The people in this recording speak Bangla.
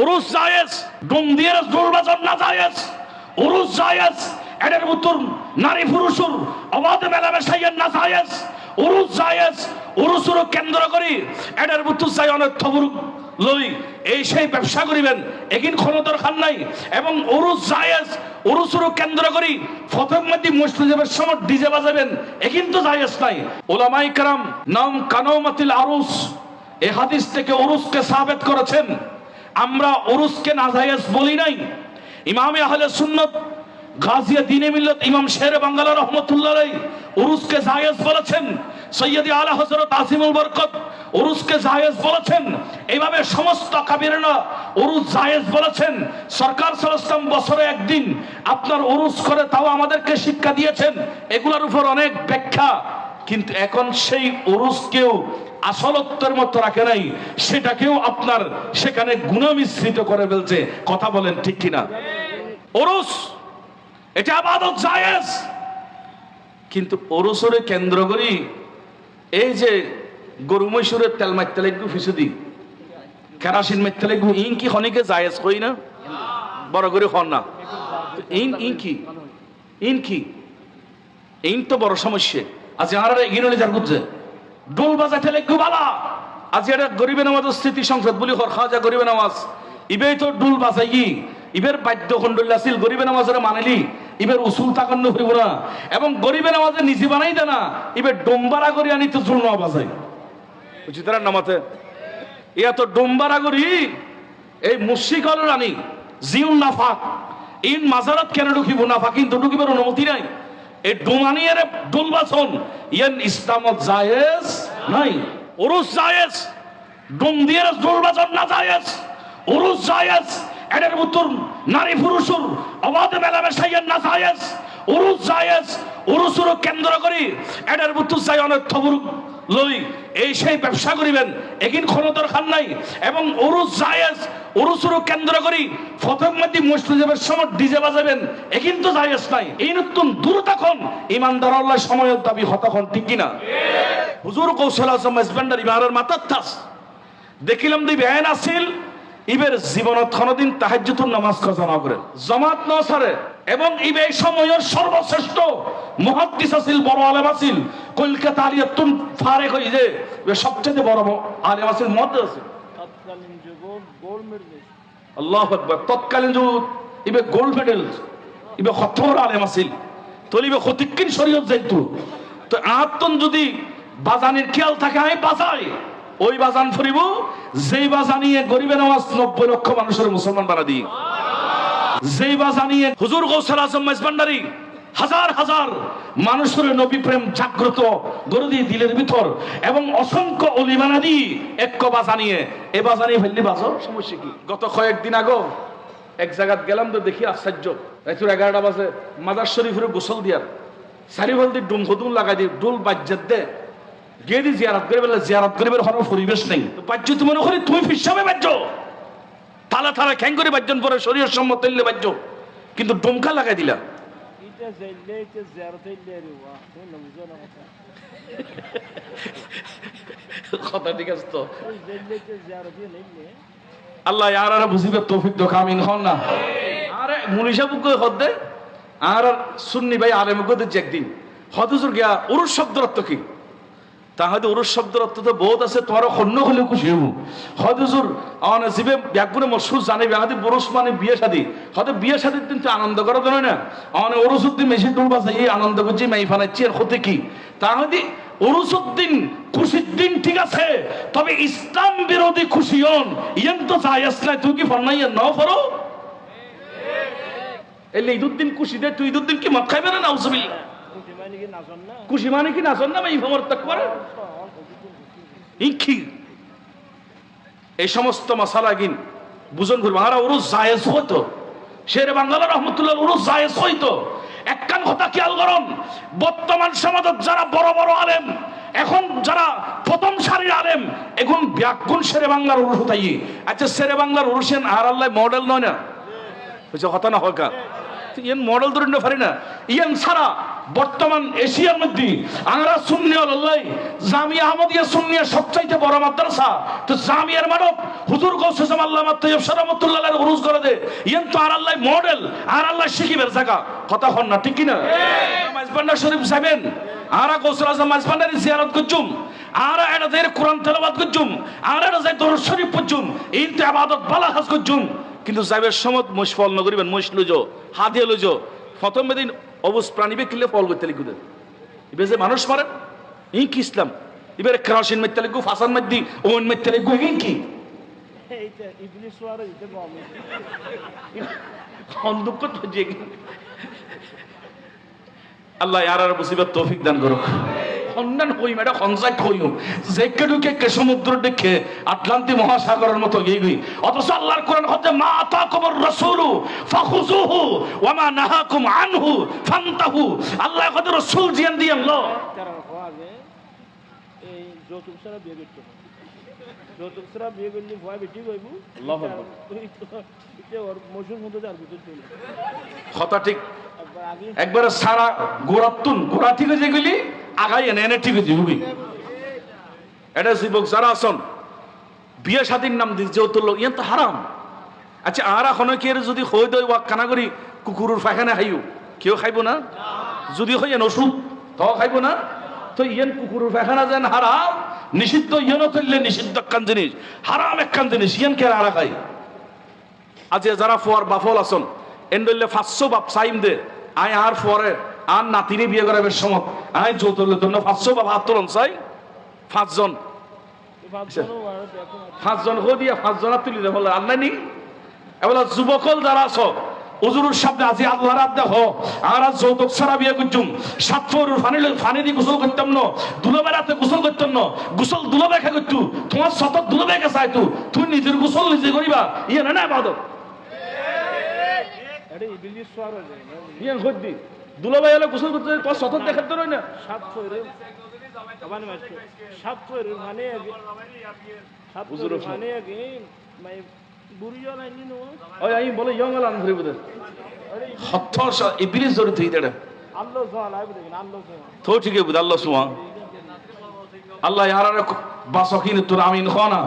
উরুস জায়েজ ডুম দিয়ে জোর বাজার না জায়েজ। উরুস জায়েজ, এদের উত্তর নারী পুরুষুর অবাধ মেলামেশাইয়ের না জায়েজ। উরুস জায়েজ উরুসুর কেন্দ্র করি এদের উত্তর চাই অনেক থবুর লই, এই সেই ব্যবসা করিবেন একিন কোনো দরকার নাই। এবং উরুস জায়েজ উরুসুর কেন্দ্র করি ফতকমতি মুসলিমের সময় ডিজে বাজাবেন একিন তো জায়েজ নাই। ওলামাই কারাম নাম কানৌমাতিল আরুস, এ হাদিস থেকে উরুসকে সাবেত করেছেন। আমরা উরুসকে নাজায়েজ বলি নাই। ইমামে আহলে সুন্নত, গাজিয়া দিনে মিল্লত ইমাম শের বাঙ্গালা রহমতুল্লাহ উরুসকে জায়েজ বলেছেন। সৈয়দি আলা হজরত আসিমুল বরকত উরুসকে জায়েজ বলেছেন। এইভাবে সমস্ত কাবিরেনা উরুস জায়েজ বলেছেন। সরকার সালাম বছরে একদিন আপনার উরুস করে তাও আমাদেরকে শিক্ষা দিয়েছেন। এগুলোর উপর অনেক ব্যাখ্যা। কিন্তু এখন সেই উরুসকেও আসলত্বের মতো রাখে নাই, সেটাকেও আপনার সেখানে গুণমিশ্রিত করে ফেলছে। কথা বলেন ঠিক কিনা? ওরস, এটা আবাদত জায়েজ। কিন্তু ওরসরে কেন্দ্র করি, এই যে গরু মৈশুরের তেল মারতে লাগবে ফিসুদি কেরাসিন মারতে লাগবে, ইন কি খনিকে জায়েজ কই না? বড় করে হন না। ইন ইন কি? ইন কি? ইন তো বড় সমস্যা। আজ আর এগিয়ে যার বুঝছে ডোল বাজাতে লাগবে বালা আজ এটা গরিবে নামাজ স্মৃতি সংসদ বলি হর খাজা গরিবে নামাজ। ইবে তো ডুল বাজাই কি? ইবের বাদ্য খন্ডল আছিল গরিবে নামাজের মানেলি। ইবের উসুল তাকান্ন হইব না। এবং গরিবে নামাজে নিজে বানাই দে না। ইবে ডোম্বারা করি আনি তো চুল নেওয়া বাজাই বুঝি তারা নামাতে ইয়া তো ডোম্বারা করি এই মুশিক হল রানী জিউন নাফাক। ইন মাজারাত কেন ঢুকিব? নাফাক কিন্তু ঢুকিবার অনুমতি নাই। এই ডুমানিয়ারে ডুলবাসন ইয়ান ইসলামত জায়েজ? নাই। উরুস জায়েজ। ডুম দিয়ে ডুলবাসন না জায়েজ। উরুস জায়েজ। এদের উত্তর নারী পুরুষুর অবাধ মেলামেশাইয়ের না জায়েজ। উরুস জায়েজ উরুসুর কেন্দ্র করি এদের উত্তর চাই অনেক থবুর লই। এই সেই ব্যবসা করিবেন একিন কোনো দরকার নাই। এবং উরুস জায়েজ উরুসুর কেন্দ্র করি ফতকমতি মুসলিমের সময় ডিজে বাজাবেন একিন তো জায়েজ নাই। এই নতুন দূর তখন ইমানদার আল্লাহ সময়ের দাবি হতখন, ঠিক কিনা হুজুর কৌশল আজম মেজবান্ডার ইমারের মাথার থাস দেখিলাম দুই বেআইন আছিল ইবের জীবনত কোনদিন তাহাজ্জুতুর নামাজ কাজা না করেন। জামাত ন সারে। এবং ইবে এই সময়ের সর্বশ্রেষ্ঠ মুহাদ্দিস আছিল বড় আলেম আছিল। কলকাতা আলিয়াতুন ফারেক হই যে সবচেয়ে বড় আলেম আছিল মুহাদ্দিস তৎকালীন গোল্ড মেডেলিস্ট আল্লাহু আকবার তৎকালীন যুগ ইবে গোল্ড মেডেল ইবে খতর আলেম আছিল। তলিবে খতিকিন শরীয়ত যাইতো তো আত্মন যদি বাজানির খেয়াল থাকে আমি বাজাই। ওই বাজান ফুরিব যেই বাজানিয়ে গরিবে নামাজ নব্বই লক্ষ মানুষের মুসলমান বানা দিই যেই বাজানিয়ে হুজুর গৌসাল আজম মেজবান্ডারি হাজার হাজার মানুষের নবী প্রেম জাগ্রত গরু দিলের ভিতর এবং অসংখ্য অলিমানা দি এক বাজানিয়ে এ বাজানিয়ে ফেললি বাজো, সমস্যা কি? গত কয়েকদিন আগো এক জায়গাত গেলাম তো দেখি আশ্চর্য। রাইতুর এগারোটা বাজে, মাদার শরীফের গোসল দিয়ার। চারিফল দি ডুম হদুম লাগাই দি ডুল বাজ্যাত দে। গিয়ে দি জিয়ারত করে বেলা, জিয়ারত করে বেলা হওয়ার পরিবেশ নেই। বাজ্য তুমি মনে তুমি ফিসাবে বাজ্য। তালা তালা খ্যাং করে বাজ্যন পরে শরীর সম্মত তৈলে বাজ্য। কিন্তু ডুমকা লাগাই দিলা। কথা। ঠিক আছে তো। আল্লাহ আর আর বুঝিবে তৌফিক দো কামিন হন না। আরে মুনিশা বুক হদ্দে আর আর সুন্নি ভাই আলেম গদে একদিন। হদুজুর গিয়া উরুস শব্দের অর্থ কি? তাহাদের উরুস শব্দের অর্থ তো বহুত আছে তোমার অন্য হলে খুশি হব হদুজুর আমার জীবে ব্যাগুনে মশুর জানে ব্যাহাদি বরুস মানে বিয়ে শাদি। হয়তো বিয়ে শাদির দিন তো আনন্দ করা তো না। আমার ওরসুদ্দিন মেশিন ডুল বাজে এই আনন্দ করছি মাই ফানাচ্ছি আর হতে কি? তাহলে ওরসুদ্দিন খুশির দিন ঠিক আছে তবে ইসলাম বিরোধী খুশি হন। ইয়ান তো জায়াজ নাই তুই কি ফন্নাই ন করো এলে ঈদুদ্দিন খুশি দে তুই ঈদুদ্দিন কি মদ খাইবে না নাউজুবিল্লাহ? খুশি মানে কি নাচন না না এই করে? এই সমস্ত মশালা গিন, বুঝন করব আর ওরু জায়েজ হতো শের রহমতুল্লাহ ওরু জায়েজ হইতো। কথা খেয়াল করুন, বর্তমান সমাজত যারা বড় বড় আলেম, এখন যারা প্রথম সারির আলেম এখন ব্যাকুণ শেরে বাংলার উরুষ তাই আচ্ছা শেরে বাংলার উরুষেন আর আল্লাহ মডেল নয় না? বুঝছ কথা না হকা? ইয়ান মডেল ধরে নিতে পারি না? ইয়ান ছাড়া বর্তমান এশিয়ার মধ্যে আমরা সুন্নি আল্লাহ, জামিয়া আহমদিয়া সুন্নিয়া সবচাইতে বড় মাদ্রাসা। তো জামিয়ার মানব হুজুর কৌসম আল্লাহ মাত্তয়ব সারামতুল্লাহ উরুজ করে দে। ইয়েন তো আর আল্লাহ মডেল, আর আল্লাহ শিখিবের জায়গা। কথা হন না, ঠিক কি না মাইজবান্ডার শরীফ যাবেন। আরা কৌশল আজম মাইজবান্ডারি জিয়ারত করছুম। আরা এটা দের কোরআন তেলাবাদ করছুম। আর এটা যাই দরুদ শরীফ পড়ছুম। এই তো আবাদত বালা হাজ করছুম। কিন্তু যাইবের সমত মুশ ফল নগরিবেন মুশ লুজো হাদিয়ে লুজো প্রথম দিন অবুজ প্রাণী বিক্রিলে পল করতে লিখুদে এবার যে মানুষ মারেন ই কি ইসলাম? এবারে ক্রাসিন মারতে লিখু ফাসান মারদি ওন মারতে লিখু এই কি? আল্লাহ আর আর মুসিবত তৌফিক দান করুক। সন্ধান হই মেডা খঞ্জাই হইম যেকে ঢুকে কে সমুদ্র দেখে আটলান্টি মহাসাগরের মতো গিয়ে গই। অথচ আল্লাহর কোরআন হচ্ছে মা আতাকুমুর রাসূলু ফাখুযুহু ওয়া মা নাহাকুম আনহু ফান্তাহু। আল্লাহ কত রাসূল জিয়ান দিয়ে আল্লাহ। এই যৌতুক ছাড়া বিয়ে করতে হবে যৌতুক ছাড়া বিয়ে করলে ভয় বেশি করব আল্লাহু আকবার। ওর মৌসুম মধ্যে তার ভিতর চলে কথা ঠিক। একবার আগে একবারে সারা গোড়াতুন গোড়া থেকে যেগুলি আগাই এনে এনে ঠিক আছে বুবি। এটা যুবক যারা আসন বিয়ে স্বাধীন নাম দিস যেহেতু লোক ইয়ান তো হারাম। আচ্ছা আর এখন কি যদি হই দই ওয়াক কানা করি, কুকুরের ফাখানে খাইও? কেউ খাইব না? যদি হই এন ওষুধ, তাও খাইব না? তো ইয়ান কুকুরের ফাখানা যেন হারাম, নিষিদ্ধ ইয়ানও করলে নিষিদ্ধ একখান জিনিস, হারাম একখান জিনিস, ইয়ান কে আরা খাই আজ যারা ফোয়ার বাফল আসন এন্ডলে পাঁচশো বাপ সাইম দে, আয় আর ফরে আর নাতিনি বিয়ে করাবের সময়। আয় যৌতুলের জন্য পাঁচশো বাপ হাত তোলন চাই? পাঁচজন। পাঁচজন হো দিয়া পাঁচজন আর তুলি দেবো আল্লাহ নি? এবার যুবকল যারা আছো উজুরুর সামনে আজি আল্লাহ রাত দেখো আর আজ যৌতুক ছাড়া বিয়ে করছুম সাতফর ফানি ফানি দিয়ে গোসল করতাম না। দুলো বেড়াতে গোসল করতাম না। গোসল দুলো বেখা করতু। তোমার সতত দুলো বেখা চাইতু তুই নিজের গোসল নিজে করিবা। ইয়ে না না বাদক ইয়ে হদ্দি দুলো ভাই হলে গোসল করতে তোর সতত দেখাতে রই না। সাত মানে সাত মানে আগে মানে বুড়ি জন আইনি নো? ওই আমি বলে ইয়ং আলাম ধরে বুঝে আরে হত্য ইবিলিস ধরে তুই দেড়ে। আল্লাহ সোয়াল আইবে দেখেন আল্লাহ সোয়াল তো ঠিকই বুঝ আল্লাহ সুমা আল্লাহ ইয়ার বাসকিন তোর আমিন খানা